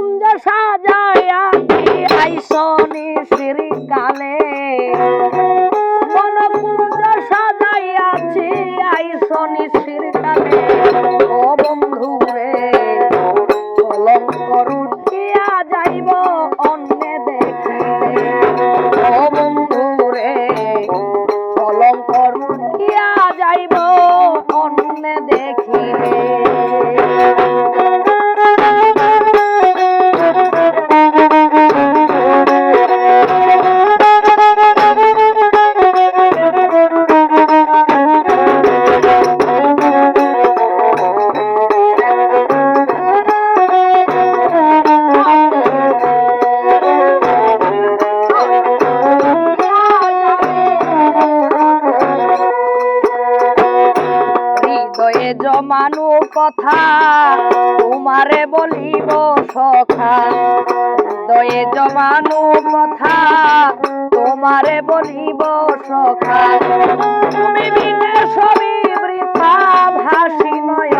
কুঞ্জ সাজায়া আইসনি শ্রীকালে হৃদয়ে জমানো কথা তোমারে বলিব সখা। হৃদয়ে জমানো কথা তোমারে বলিব সখা। তুমি বিনে সবই বৃথা ভাসি নয়ন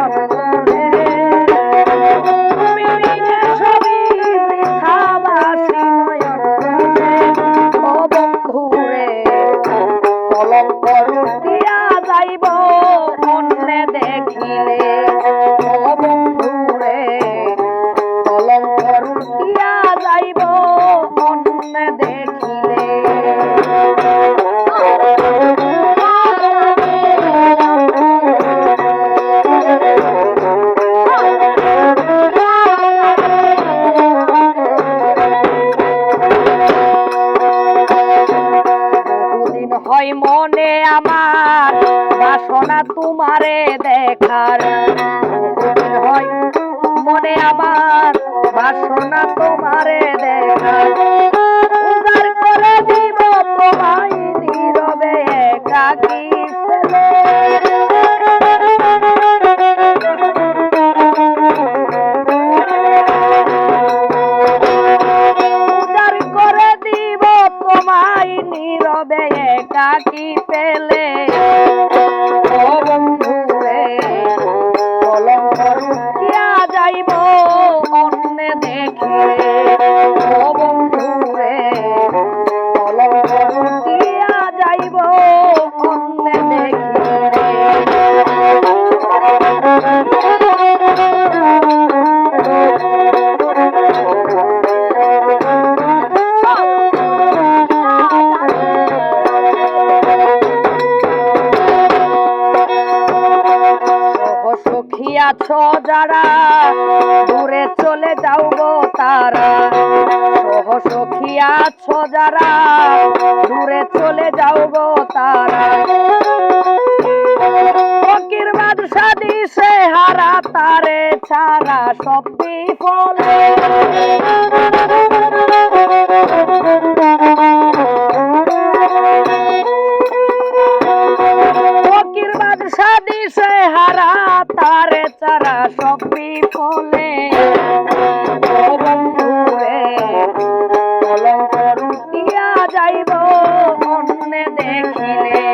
মনে আমার বাসনা তোমারে দেখার। হয় মনে আমার বাসনা তোমারে দেখার। একাকী পেলে সখী আছো যারা, দূরে চলে যাও গো তারা। সহ সখী আছো যারা, দূরে চলে যাও গো তারা। ফকির বাদশা দিশে হারা তারে ছাড়া সব বিফলে। ফকির হারা পারে তারা সব বিফলে। রুটিয়া যাইব অন্য দেখিলে।